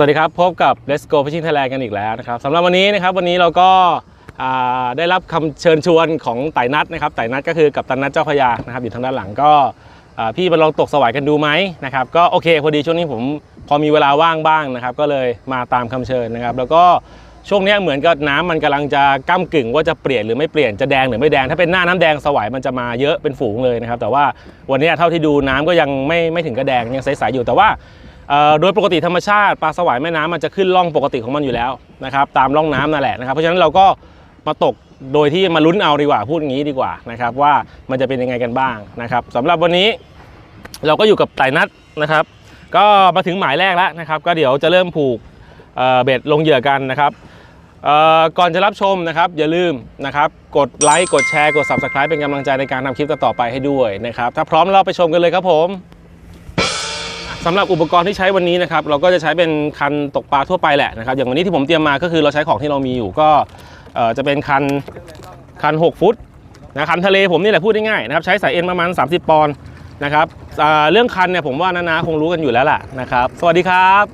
สวัสดีครับพบกับ Let's Go Fishing Thailand กันอีกแล้วนะครับสำหรับวันนี้นะครับวันนี้เราก็ได้รับคำเชิญชวนของไต่นัดนะครับไต่นัดก็คือกับตันนัดเจ้าพยานะครับอยู่ทางด้านหลังก็พี่มาลองตกสวายกันดูไหมนะครับก็โอเคพอดีช่วงนี้ผมพอมีเวลาว่างบ้างนะครับก็เลยมาตามคำเชิญนะครับแล้วก็ช่วงนี้เหมือนกับน้ำมันกำลังจะก้ากึ่งว่าจะเปลี่ยนหรือไม่เปลี่ยนจะแดงหรือไม่แดงถ้าเป็นหน้าน้ำแดงสวายมันจะมาเยอะเป็นฝูงเลยนะครับแต่ว่าวันนี้เท่าที่ดูน้ำก็ยังไม่ไม่ถึงกระแดงยังใสๆอยู่แต่ว่า โดยปกติธรรมชาติปลาสวายแม่น้ำมันจะขึ้นร่องปกติของมันอยู่แล้วนะครับตามร่องน้ำนั่นแหละนะครับเพราะฉะนั้นเราก็มาตกโดยที่มาลุ้นเอาดีกว่าพูดอย่างนี้ดีกว่านะครับว่ามันจะเป็นยังไงกันบ้างนะครับสำหรับวันนี้เราก็อยู่กับไต่นัดนะครับ ก็มาถึงหมายแรกแล้วนะครับ ก็เดี๋ยวจะเริ่มผูกเเบ็ดลงเหยื่อกันนะครับก่อนจะรับชมนะครับอย่าลืมนะครับกดไลค์กดแชร์กด Subscribe เป็นกำลังใจในการทำคลิปต่อไปให้ด้วยนะครับถ้าพร้อมเราไปชมกันเลยครับผม สำหรับอุปกรณ์ที่ใช้วันนี้นะครับเราก็จะใช้เป็นคันตกปลาทั่วไปแหละนะครับอย่างวันนี้ที่ผมเตรียมมาก็คือเราใช้ของที่เรามีอยู่ก็เอ่อจะเป็นคันคัน 6 ฟุตนะคันทะเลผมนี่แหละพูดง่ายๆนะครับใช้สายเอ็นประมาณ 30 ปอนด์นะครับอ่าเรื่องคันเนี่ยผมว่านานาคงรู้กันอยู่แล้วล่ะนะครับสวัสดีครับ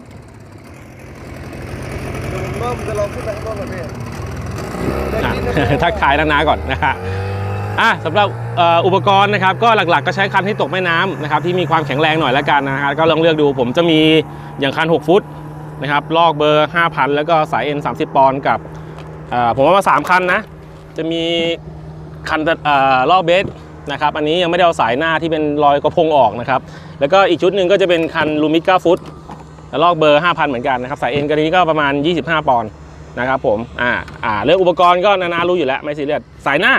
เริ่มจะลองขึ้นไปข้างบนก่อนพี่อะทักทายนานาก่อนนะฮะ อะสำหรับอ,อุปกรณ์นะครับก็หลักๆก็ใช้คันที่ตกแม่น้ำนะครับที่มีความแข็งแรงหน่อยแล้วกันนะฮะก็ลองเลือกดูผมจะมีอย่างคัน 6 ฟุตนะครับลอกเบอร์ 5,000 แล้วก็สาย N 30 ปอนด์กับผมว่ามา 3 คันนะ จะมีคันลอกเบสนะครับอันนี้ยังไม่ได้เอาสายหน้าที่เป็นรอยกระพงออกนะครับแล้วก็อีกชุดหนึ่งก็จะเป็นคันลูมิก้าฟุตลอกเบอร์ 5,000 เหมือนกันนะครับสาย N กันนี้ก็ประมาณ 25 ปอนด์นะครับผมอ่าอ่าเรื่องอุปกรณ์ก็นานารู้อยู่แล้วไม่ซีเรียสสายหน้า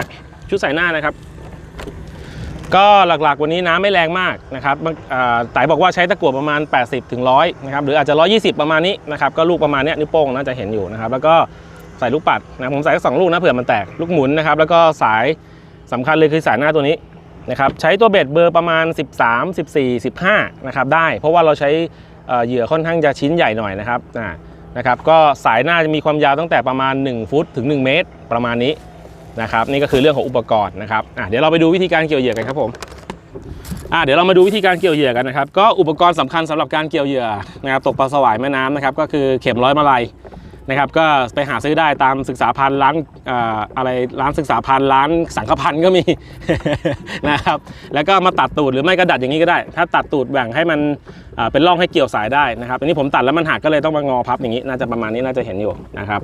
ชุดใสายหน้านะครับ ก็หลักๆวันนี้น้ำไม่แรงมากนะครับต่าไต่บอกว่าใช้ตะกั่วประมาณ 80ถึง100นะครับหรืออาจจะ 120 ประมาณนี้นะครับก็ลูกประมาณนี้นิ้วโป้งน่าจะเห็นอยู่นะครับ แล้วก็ใส่ลูกปัดนะผมใส่สองลูกนะเผื่อมันแตกลูกหมุนนะครับแล้วก็สายสำคัญเลยคือสายหน้าตัวนี้นะครับใช้ตัวเบ็ดเบอร์ประมาณ 13 14 15นะครับได้ เพราะว่าเราใช้เหยื่อค่อนข้างจะชิ้นใหญ่หน่อยนะครับนะครับ ก็สายหน้าจะมีความยาวตั้งแต่ประมาณ 1 ฟุตถึง 1 เมตร ประมาณนี้ นะครับนี่ก็คือเรื่องของอุปกรณ์นะครับอะเดี๋ยวเราไปดูวิธีการเกี่ยวเหยื่อกันครับผมอะเดี๋ยวเรามาดูวิธีการเกี่ยวเหยื่อกันนะครับก็อุปกรณ์สำคัญสำหรับการเกี่ยวเหยื่อนะครับตกปลาสวายแม่น้ำนะครับก็คือเข็มร้อยมาลัยนะครับก็ไปหาซื้อได้ตามศึกษาพันธ์ร้านอะไรร้านศึกษาพันธ์ร้านสังฆพันธ์ก็มีนะครับแล้วก็มาตัดตูดหรือไม่ก็ดัดอย่างนี้ก็ได้ ถ้าตัดตูดแบ่งให้มันเป็นร่องให้เกี่ยวสายได้นะครับอันนี้ผมตัดแล้วมันหักก็เลยต้องมางอพับอย่างนี้น่าจะประมาณนี้น่าจะเห็นอยู่นะครับ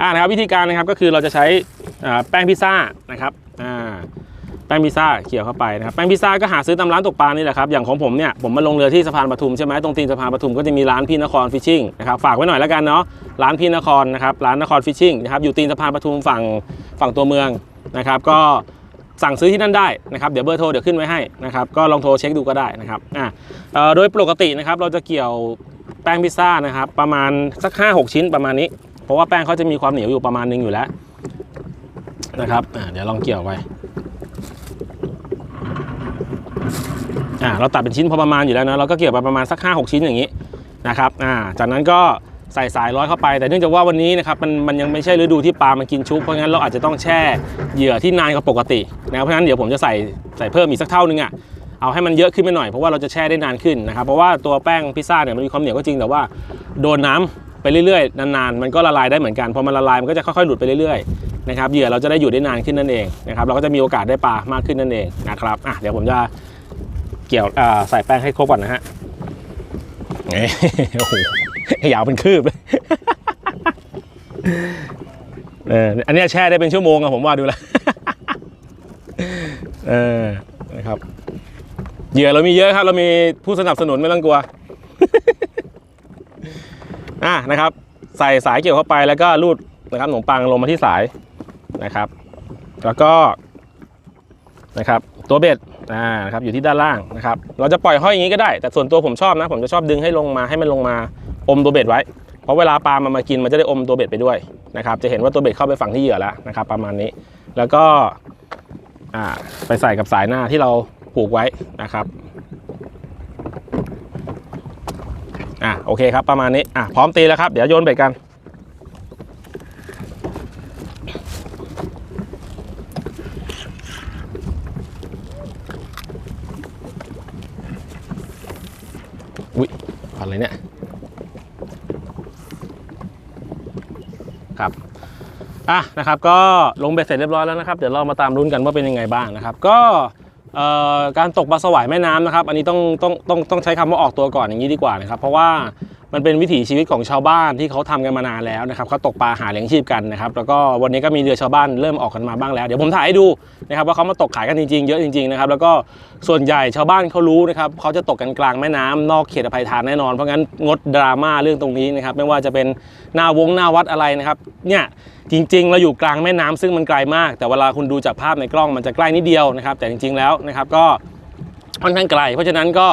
อ่านะครับวิธีการนะครับก็คือเราจะใช้ แป้งพิซซ่านะครับแป้งพิซซ่าเกี่ยวเข้าไปนะครับแป้งพิซซ่าก็หาซื้อตามร้านตกปลานี่แหละครับอย่างของผมเนี่ยผมมาลงเรือที่สะพานปทุมใช่ไหมตรงตีนสะพานปทุมก็จะมีร้านพี่นครฟิชชิ่งนะครับฝากไว้หน่อยแล้วกันเนาะร้านพี่นครนะครับร้านนครฟิชชิ่งนะครับอยู่ตีนสะพานปทุมฝั่งฝั่งตัวเมืองนะครับก็สั่งซื้อที่นั่นได้นะครับเดี๋ยวเบอร์โทรเดี๋ยวขึ้นไว้ให้นะครับก็ลองโทรเช็คดูก็ได้นะครับอ่าโดยปกตินะครับเราจะเกี่ยวแป้งพิซซ่านะครับประมาณสัก5-6 ชิ้นประมาณนี้ เพราะว่าแป้งเขาจะมีความเหนียวอยู่ประมาณนึงอยู่แล้ว นะครับอ่าเดี๋ยวลองเกี่ยวไปอ่าเราตัดเป็นชิ้นพอประมาณอยู่แล้วนะเราก็เกี่ยวไปประมาณสัก 5-6 ชิ้นอย่างนี้นะครับอ่าจากนั้นก็ใส่สายร้อยเข้าไป แต่เนื่องจากว่าวันนี้นะครับมันมันยังไม่ใช่ฤดูที่ปลามันกินชุบเพราะงั้นเราอาจจะต้องแช่เหยื่อที่นานกว่าปกตินะเพราะฉะนั้นเดี๋ยวผมจะใส่ใส่เพิ่มอีกสักเท่านึงอะเอาให้มันเยอะขึ้นไปหน่อยเพราะว่าเราจะแช่ได้นานขึ้นนะครับเพราะว่าตัวแป้งพิซซ่าเนี่ยมันมีความเหนียวก็จริงแต่ว่าโดนน้ำไปเรื่อยๆนานๆมันก็ละลายได้เหมือนกันพอมันละลายมันก็จะค่อยๆหลุดไปเรื่อยๆ นะครับเหยื่อเราจะได้อยู่ได้นานขึ้นนั่นเองนะครับเราก็จะมีโอกาสได้ปลามากขึ้นนั่นเองนะครับอะเดี๋ยวผมจะเกี่ยวอ่าใส่แป้งให้ครบก่อนนะฮะเอ้ยโอ้โหยาวเป็นคืบเลยเอออันนี้แช่ได้เป็นชั่วโมงอะผมว่าดูแล้วเออนะครับเหยื่อเรามีเยอะครับ เรามีผู้สนับสนุนไม่ต้องกลัวอะนะครับ ใส่สายเกี่ยวเข้าไปแล้วก็รูดนะครับขนมปังลงมาที่สาย นะครับ แล้วก็นะครับตัวเบ็ดอ่านะครับอยู่ที่ด้านล่างนะครับ เราจะปล่อยห้อยอย่างนี้ก็ได้ แต่ส่วนตัวผมชอบนะ ผมจะชอบดึงให้ลงมาให้มันลงมาอมตัวเบ็ดไว้ เพราะเวลาปลามันมากินมันจะได้อมตัวเบ็ดไปด้วยนะครับ จะเห็นว่าตัวเบ็ดเข้าไปฝั่งที่เหยื่อแล้วนะครับ ประมาณนี้ แล้วก็อ่าไปใส่กับสายหน้าที่เราผูกไว้นะครับอะโอเคครับประมาณนี้อะพร้อมตีแล้วครับ เดี๋ยวโยนเบ็ดกัน อุ้ยอะไรเนี่ยครับอะนะครับก็ลงเบ็ดเสร็จเรียบร้อยแล้วนะครับเดี๋ยวเรามาตามรุ่นกันว่าเป็นยังไงบ้างนะครับ ก็การตกปลาสวายแม่น้ำนะครับ อันนี้ต้องต้องต้องต้องใช้คำว่าออกตัวก่อนอย่างนี้ดีกว่านะครับ เพราะว่า มันเป็นวิถีชีวิตของชาวบ้านที่เขาทำกันมานานแล้วนะครับเขาตกปลาหาเลี้ยงชีพกันนะครับแล้วก็วันนี้ก็มีเรือชาวบ้านเริ่มออกกันมาบ้างแล้ว เดี๋ยวผมถ่ายให้ดูนะครับว่าเขามาตกขายกันจริงๆ เยอะจริงๆนะครับแล้วก็ส่วนใหญ่ชาวบ้านเขารู้นะครับเขาจะตกกันกลางแม่น้ำนอกเขตอภัยทานแน่นอน เพราะงั้นงดดราม่าเรื่องตรงนี้นะครับไม่ว่าจะเป็นหน้าวงหน้าวัดอะไรนะครับเนี่ยจริงๆ เราอยู่กลางแม่น้ำซึ่งมันไกลมาก แต่เวลาคุณดูจากภาพในกล้องมันจะใกล้นิดเดียวนะครับแต่จริง ๆแล้วนะครับก็ ค่อนข้างไกล เพราะฉะนั้นก็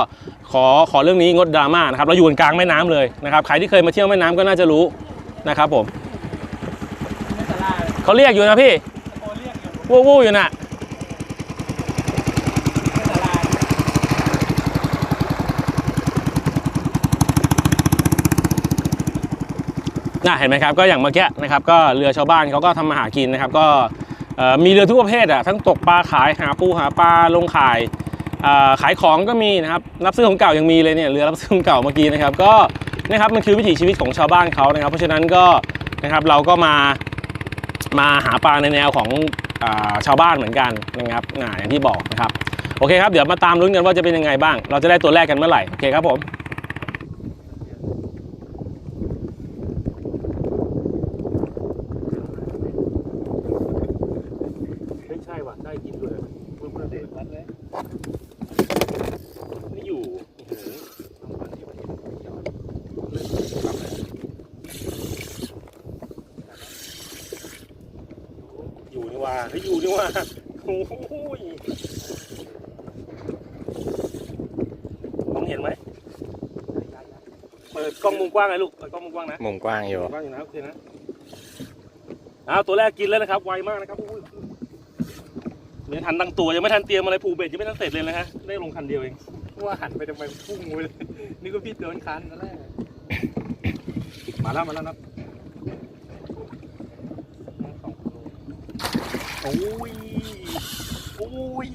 ขอขอเรื่องนี้งดดราม่านะครับเราอยู่กลางแม่น้ำเลยนะครับใครที่เคยมาเที่ยวแม่น้ำก็น่าจะรู้นะครับผมเขาเรียกอยู่นะพี่วู้วู้อยู่น่ะน่ะเห็นไหมครับก็อย่างเมื่อกี้นะครับก็เรือชาวบ้านเขาก็ทำมาหากินนะครับ ก็มีเรือทุกประเภทอะทั้งตกปลาขายหาปูหาปลาลงขาย ขายของก็มีนะครับรับซื้อของเก่ายังมีเลยเนี่ยเรือรับซื้อของเก่าเมื่อกี้นะครับก็นะครับมันคือวิถีชีวิตของชาวบ้านเขานะครับ เพราะฉะนั้นก็นะครับเราก็มามาหาปลาในแนวของอชาวบ้านเหมือนกันนะครับอย่างที่บอกนะครับโอเคครับเดี๋ยวมาตามลุ้นกันว่าจะเป็นยังไงบ้าง เราจะได้ตัวแรกกันเมื่อไหร่โอเคครับผมใช่ว่ะได้กินด้วยเพื่อนๆเด็กรัดเลยไม่อยู่ อยู่นี่ว่าเฮ้ยอยู่นี่ว่าโอ้โหยมองเห็นไหมเปิดกล้องมุมกว้างไงลูกเปิดกล้องมุมกว้างนะมุมกว้างอยู่ว่างอยู่นะโอเคนะเอาตัวแรกกินแล้วนะครับ ไวมากนะครับอุ้ยไม่ทันตั้งตัวยังไม่ทันเตรียมอะไรผูกเบ็ดยังไม่ทันเสร็จเลยนะฮะได้ลงคันเดียวเองว่าหันไปทำไมพุ่งไปเลยนี่ก็พี่โดนคันตอนแรกมาแล้วมาแล้วนะ โอ้ยโอ้ย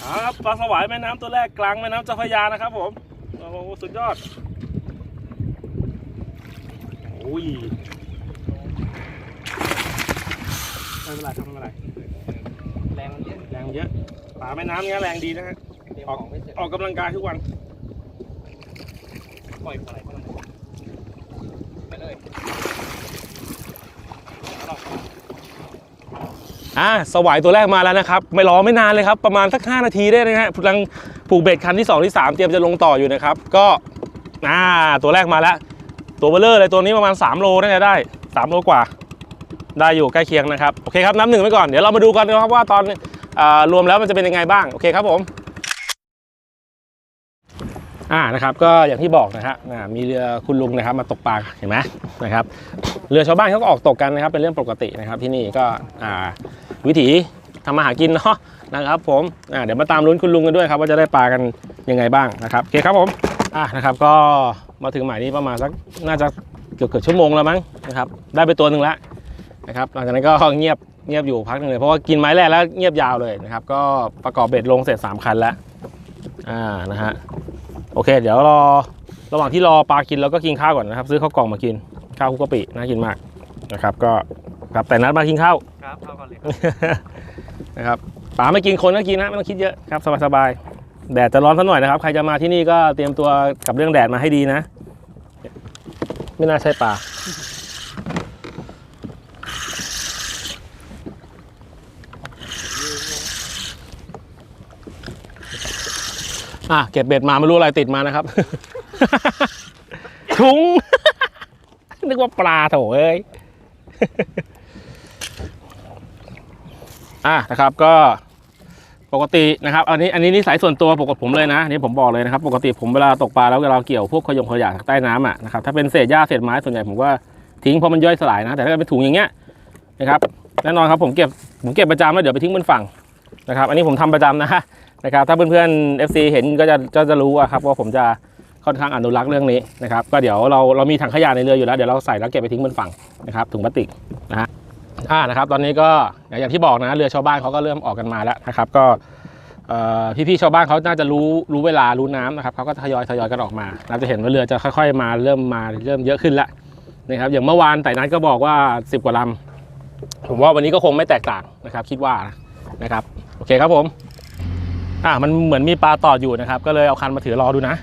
เอาครับปลาสวายแม่น้ำตัวแรกกลางแม่น้ำเจ้าพระยานะครับผมโอ้โหสุดยอดโอ้ยไม่เป็นไรครับไม่เป็นไรแรงมันเยอะแรงเยอะปลาแม่น้ำเนี้ยแรงดีนะฮะเดี๋ยวของไม่เสร็จออกกำลังกายทุกวันปล่อยปล่อยมันไปเลย อ่าสวายตัวแรกมาแล้วนะครับ ไม่รอไม่นานเลยครับ ประมาณสัก 5 นาทีได้นะฮะกำลังผูกเบ็ดคันที่ 2 ที่ 3 เตรียมจะลงต่ออยู่นะครับ ก็อ่าตัวแรกมาแล้ว ตัวเบลเลอร์เลยตัวนี้ประมาณ 3 โลน่าจะได้ 3 โลกว่า ได้อยู่ใกล้เคียงนะครับ โอเคครับนับหนึ่งไว้ก่อน เดี๋ยวเรามาดูกันนะครับว่าตอนอ่ารวมแล้วมันจะเป็นยังไงบ้าง โอเคครับผมอ่านะครับก็อย่างที่บอกนะฮะมีเรือคุณลุงนะครับมาตกปลาเห็นไหมนะครับเรือชาวบ้านเขาก็ออกตกกันนะครับเป็นเรื่องปกตินะครับที่นี่ก็อ่า วิถีทำมาหากินเนาะนะครับผมเดี๋ยวมาตามลุ้นคุณลุงกันด้วยครับว่าจะได้ปลากันยังไงบ้างนะครับโอเคครับผมอ่านะครับก็มาถึงหมายนี้ประมาณสักน่าจะเกือบเกือบชั่วโมงแล้วมั้งนะครับได้ไปตัวหนึ่งแล้วนะครับหลังจากนั้นก็เงียบเงียบอยู่พักหนึ่งเลยเพราะว่ากินไม้แรกแล้วเงียบยาวเลยนะครับก็ประกอบเบ็ดลงเสร็จสามคันแล้วอ่านะฮะโอเค เดี๋ยวรอระหว่างที่รอปลากินเราก็กินข้าวก่อนนะครับ ซื้อข้าวกล่องมากินข้าวคุกกะปิน่ากินมากนะครับก็ ครับแต่นัดมากินข้าว ครับเข้ากันเลยนะครับป๋าไม่กินคนก็กินนะไม่ต้องคิดเยอะครับสบายๆแดดจะร้อนสักหน่อยนะครับ ใครจะมาที่นี่ก็เตรียมตัวกับเรื่องแดดมาให้ดีนะ ไม่น่าใช่ปลาอะเก็บเบ็ดมาไม่รู้อะไรติดมานะครับ ถุง นึกว่าปลาโถเอ้ย อะนะครับก็ปกตินะครับ อันนี้อันนี้นิสัยส่วนตัวปกติผมเลยนะนี่ผมบอกเลยนะครับ ปกติผมเวลาตกปลาแล้วเวลาเกี่ยวพวกขยงขยะจากใต้น้ำอะนะครับถ้าเป็นเศษหญ้าเศษไม้ส่วนใหญ่ผมก็ทิ้งเพราะมันย่อยสลายนะ แต่ถ้าเป็นถุงอย่างเงี้ยนะครับแน่นอนครับผมเก็บผมเก็บประจำแล้วเดี๋ยวไปทิ้งบนฝั่งนะครับ อันนี้ผมทำประจำนะนะครับ ถ้าเพื่อนๆ FC เห็นก็จะก็จะรู้อะครับว่าผมจะค่อนข้างอนุรักษ์เรื่องนี้นะครับ ก็เดี๋ยวเราเรามีถังขยะในเรืออยู่แล้วเดี๋ยวเราใส่แล้วเก็บไปทิ้งบนฝั่งนะครับถุงพลาสติก อ่านะครับตอนนี้ก็อย่างที่บอกนะเรือชาวบ้านเขาก็เริ่มออกกันมาแล้วนะครับ ก็พี่ๆชาวบ้านเขาน่าจะรู้รู้เวลารู้น้ำนะครับเขาก็ทยอยทยอยกันออกมาเราจะเห็นว่าเรือจะค่อย ๆ มาเริ่มมาเริ่มเยอะขึ้นแล้วนะครับอย่างเมื่อวานไต่นัดก็บอกว่า 10 กว่าลำผมว่าวันนี้ก็คงไม่แตกต่างนะครับ คิดว่านะครับโอเคครับผมอ่ามันเหมือนมีปลาตอดอยู่นะครับ ก็เลยเอาคันมาถือรอดูนะ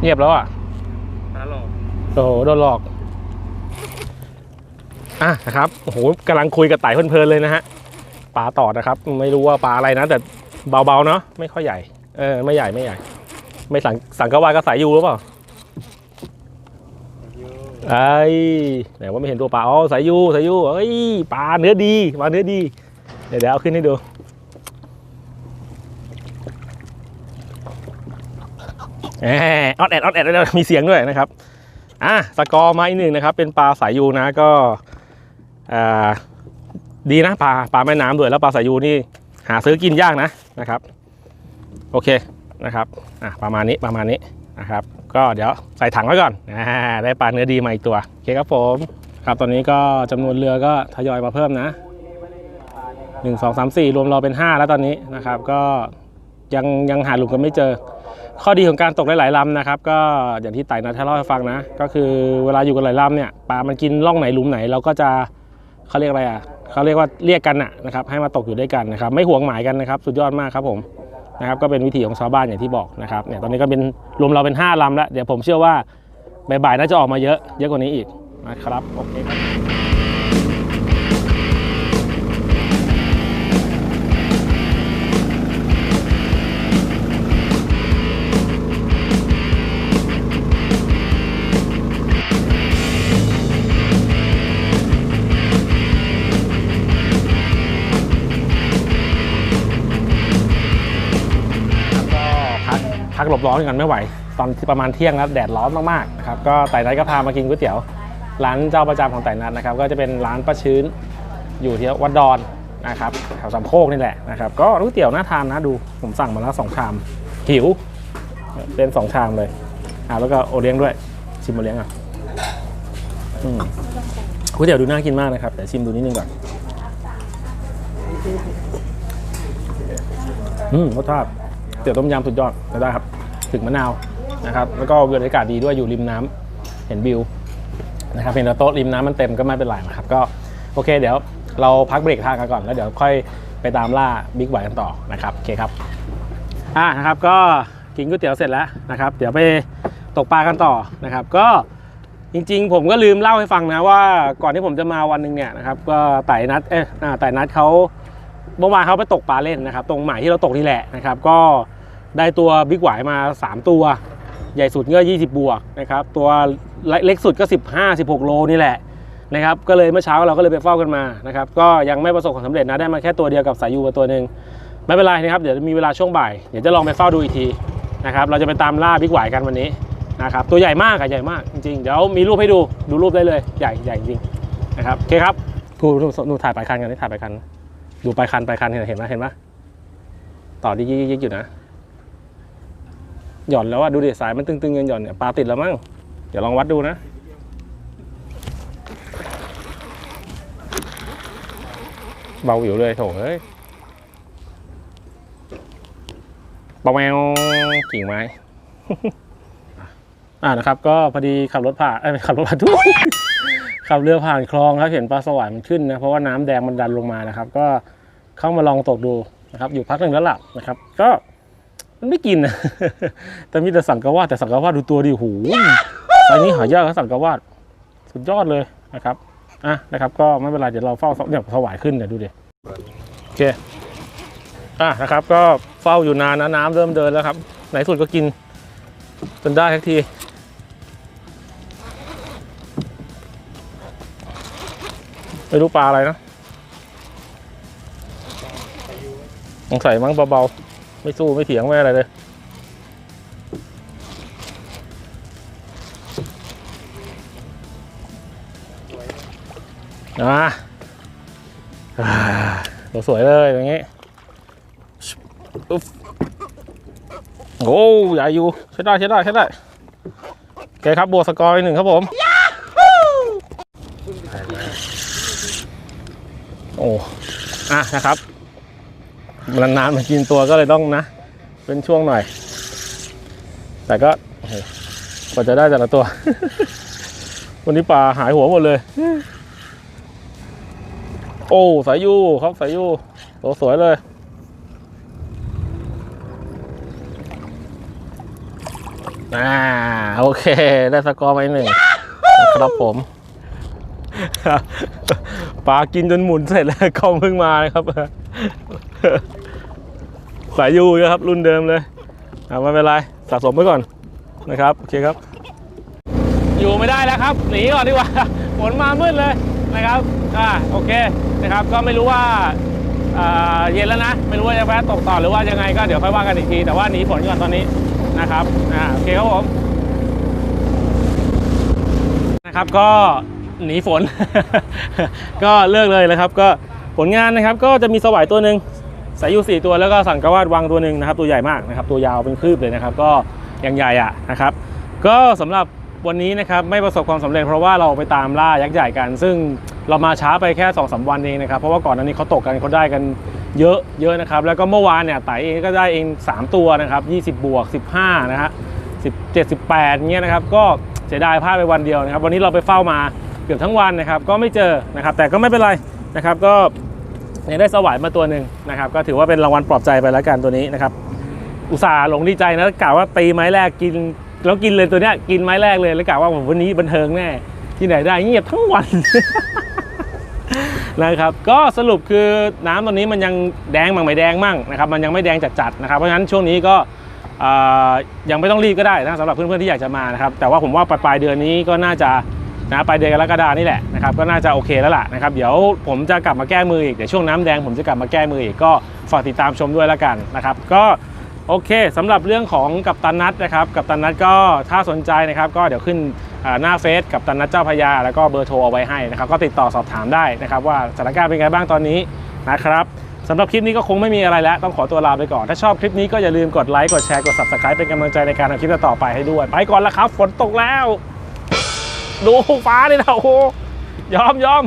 เงียบแล้วอะ โอ้โหโดนหลอก อะนะครับโอ้โหกำลังคุยกับไต่เพลินๆเลยนะฮะปลาต่อนะครับ ไม่รู้ว่าปลาอะไรนะ แต่เบาๆเนาะไม่ค่อยใหญ่เออไม่ใหญ่ไม่ใหญ่ ไม่สังสังกะวายก็สายยูหรือเปล่าเยอะไอ้ยไหนว่าไม่เห็นตัวปลาอ๋อสายยูสายยูเอ้ยปลาเนื้อดีปลาเนื้อดี เดี๋ยวเดี๋ยวเอาขึ้นให้ดูแออดแอดออดแอดแล้วมีเสียงด้วยนะครับ อะสกอร์มาอีกหนึ่งนะครับ เป็นปลาสายยูนะก็ดีนะปลาปลาแม่น้ำด้วยแล้วปลาสายยูนี่หาซื้อกินยากนะนะครับ โอเคนะครับอะประมาณนี้ประมาณนี้นะครับ ก็เดี๋ยวใส่ถังไว้ก่อนอ่าได้ปลาเนื้อดีมาอีกตัวโอเคครับผมครับตอนนี้ก็จำนวนเรือก็ทยอยมาเพิ่มนะหนึ่งสองสามสี่รวมเราเป็นห้าแล้วตอนนี้นะครับ ก็ยังยังหาหลุมกันไม่เจอ ข้อดีของการตกหลายๆลำนะครับ ก็อย่างที่ไต่นะถ้าเล่าให้ฟังนะ ก็คือเวลาอยู่กันหลายลำเนี่ยปลามันกินร่องไหนหลุมไหนเราก็จะเขาเรียกอะไรอะเขาเรียกว่าเรียกกันอะนะครับให้มาตกอยู่ด้วยกันนะครับ ไม่ห่วงหมายกันนะครับ สุดยอดมากครับผมนะครับก็เป็นวิถีของชาวบ้านอย่างที่บอกนะครับเนี่ยตอนนี้ก็เป็นรวมเราเป็น 5ลำแล้วเดี๋ยวผมเชื่อว่าบ่ายๆน่าจะออกมาเยอะเยอะกว่านี้อีกนะครับโอเคครับ หลบร้อนกันไม่ไหว ตอนประมาณเที่ยงแล้วแดดร้อนมากๆนะครับก็ไต่นัดก็พามากินก๋วยเตี๋ยว ร้านเจ้าประจำของไต่นัดนะครับ ก็จะเป็นร้านป้าชื้นอยู่ที่วัดดอนนะครับแถวสามโคกนี่แหละนะครับก็ก๋วยเตี๋ยวน่าทานนะดูผมสั่งมาแล้วสองชามหิวเป็นสองชามเลยอ่าแล้วก็โอเลี้ยงด้วยชิมโอเลี้ยงอะก๋วยเตี๋ยวดูน่ากินมากนะครับแต่ชิมดูนิดนึงก่อนอืมรสชาติเตี๋ยวต้มยำสุดยอดได้ครับ ถึงมะนาวนะครับแล้วก็บรรยากาศดีด้วยอยู่ริมน้ำเห็นวิวนะครับเห็นโต๊ะริมน้ำมันเต็มก็ไม่เป็นไรนะครับก็โอเคเดี๋ยวเราพักเบรกทานกันก่อนแล้วเดี๋ยวค่อยไปตามล่าบิ๊กไบกันต่อนะครับโอเคครับอ่านะครับก็กินก๋วยเตี๋ยวเสร็จแล้วนะครับ เดี๋ยวไปตกปลากันต่อนะครับ ก็จริงๆ ผมก็ลืมเล่าให้ฟังนะว่าก่อนที่ผมจะมาวันหนึ่งเนี่ยนะครับก็ไต่นัดเอ๊ะไต่นัดเขาเมื่อวานเขาไปตกปลาเล่นนะครับ ตรงหมายที่เราตกนี่แหละนะครับ ก็ ได้ตัวบิ๊กหวายมา 3 ตัว ใหญ่สุดก็ 20 บวกนะครับ ตัวเล็กสุดก็ 15 16 โลนี่แหละนะครับ ก็เลยเมื่อเช้าเราก็เลยไปเฝ้ากันมานะครับ ก็ยังไม่ประสบความสำเร็จนะ ได้มาแค่ตัวเดียวกับสายยูมาตัวหนึ่งไม่เป็นไรนะครับ เดี๋ยวมีเวลาช่วงบ่าย เดี๋ยวจะลองไปเฝ้าดูอีกทีนะครับ เราจะไปตามล่าบิ๊กหวายกันวันนี้นะครับ ตัวใหญ่มากอะใหญ่มากจริงๆ เดี๋ยวมีรูปให้ดู ดูรูปได้เลย ใหญ่ใหญ่จริงนะครับโอเคครับดูดูดูถ่ายปลายคันกันนี่ถ่ายปลายคัน ดูปลายคันปลายคันเห็นไหมเห็นไหมต่อดิยิกยิกอยู่นะ หย่อนแล้วว่าดูดิสายมันตึงๆเงินหย่อนเนี่ยปลาติดแล้วมั้งเดี๋ยวลองวัดดูนะเบาอยู่เลยโถเอ้ยเบาแมวกิ่งไม้อ่านะครับ ก็พอดีขับรถผ่านเอ้ยขับรถผ่านทุกขับเรือผ่านคลองครับเห็นปลาสวายมันขึ้นนะเพราะว่าน้ำแดงมันดันลงมานะครับ ก็เข้ามาลองตกดูนะครับ อยู่พักหนึ่งแล้วล่ะนะครับ ก็ มันไม่กินนะแต่มีแต่สังกวาดแต่สังกวาดดูตัวดิหูไซส์นี้หายากครับสังกวาดสุดยอดเลยนะครับอะนะครับ ก็ไม่เป็นไรเดี๋ยวเราเฝ้าเนี่ยสวายขึ้นเนี่ยดูดิโอเคอะนะครับ ก็เฝ้าอยู่นานนะน้ำเริ่มเดินแล้วครับไหนสุดก็กินจนได้ทักทีไม่รู้ปลาอะไรนะสงสัยมั้งเบาๆ ไม่สู้ไม่เถียงไม่อะไรเลยอ่าอ่าตัวสวยเลยอย่างงี้อุ๊บโอ้ใหญ่อยู่ ใช้ได้ใช้ได้ใช้ได้โอเคครับบวกสกอร์อีกหนึ่งครับผม โอ้ อะนะครับ นานๆมากินตัวก็เลยต้องนะ เป็นช่วงหน่อย แต่ก็กว่าจะได้แต่ละตัว วันนี้ปลาหายหัวหมดเลย โอ้สายยูครับสายยูตัวสวยเลยอ่าโอเค ได้สกอร์ไปหนึ่งครับผม ปลากินจนหมุนเสร็จแล้วกล้องเพิ่งมานะครับสายยูนะครับรุ่นเดิมเลยอ่าไม่เป็นไรสะสมไว้ก่อนนะครับโอเคครับ อยู่ไม่ได้แล้วครับหนีก่อนดีกว่าฝนมามืดเลยนะครับอ่าโอเคนะครับ ก็ไม่รู้ว่าอ่าเย็นแล้วนะ ไม่รู้ว่าจะแวะตกต่อหรือว่ายังไงก็เดี๋ยวค่อยว่ากันอีกที แต่ว่าหนีฝนก่อนตอนนี้นะครับอ่าโอเคครับผมนะครับก็ หนีฝน ก็เลิกเลยนะครับ ก็ผลงานนะครับ ก็จะมีสวายตัวหนึ่งสายยูสี่ตัวแล้วก็สังกะวาดวังตัวหนึ่งนะครับ ตัวใหญ่มากนะครับ ตัวยาวเป็นคืบเลยนะครับ ก็ยังใหญ่อะนะครับ ก็สำหรับวันนี้นะครับไม่ประสบความสำเร็จเพราะว่าเราไปตามล่ายักษ์ใหญ่กัน ซึ่งเรามาช้าไปแค่2อสวันเองนะครับ เพราะว่าก่อนหน้านี้เขาตกกันเขาได้กันเยอะเยอะนะครับ แล้วก็เมื่อวานเนี่ยไต่เองก็ได้เอง 3 ตัวนะครับ 20 บวก 15 นะฮะ17 18เงี้ยนะครับ ก็เสียดายพลาดไปวันเดียวนะครับ วันนี้เราไปเฝ้ามา เกือบทั้งวันนะครับ ก็ไม่เจอนะครับ แต่ก็ไม่เป็นไรนะครับ ก็ยังได้สวายมาตัวหนึ่งนะครับ ก็ถือว่าเป็นรางวัลปลอบใจไปแล้วกันตัวนี้นะครับ อุตส่าห์หลงดีใจนะกะว่าตีไม้แรกกินแล้วกินเลยตัวเนี้ยกินไม้แรกเลยแล้วกะว่าวันนี้บันเทิงแน่ที่ไหนได้เงียบทั้งวันนะครับก็สรุปคือน้ำตอนนี้มันยังแดงมั่งไม่แดงมั่งนะครับมันยังไม่แดงจัดๆนะครับเพราะฉะนั้นช่วงนี้ก็ยังไม่ต้องรีบก็ได้นะสำหรับเพื่อนๆที่อยากจะมานะครับแต่ว่าผมว่าปลายๆเดือนนี้ก็น่าจะ นะปลายเดือนกรกฎานี่แหละนะครับก็น่าจะโอเคแล้วล่ะนะครับเดี๋ยวผมจะกลับมาแก้มืออีกเดี๋ยวช่วงน้ำแดงผมจะกลับมาแก้มืออีกก็ฝากติดตามชมด้วยแล้วกันนะครับก็โอเคสำหรับเรื่องของกับตันนัทนะครับกับตันนัทก็ถ้าสนใจนะครับก็เดี๋ยวขึ้นหน้าเฟซกับตันนัทเจ้าพยา แล้วก็เบอร์โทรเอาไว้ให้นะครับก็ติดต่อสอบถามได้นะครับว่าสถานการณ์เป็นไงบ้างตอนนี้นะครับสำหรับคลิปนี้ก็คงไม่มีอะไรแล้ว ต้องขอตัวลาไปก่อน ถ้าชอบคลิปนี้ก็อย่าลืมกดไลค์กดแชร์กด subscribe เป็นกำลังใจในการทำคลิปต่อไปให้ด้วย ไปก่อนละครับ ฝนตกแล้ว ดูฟ้าดินะโอ้ยอมยอม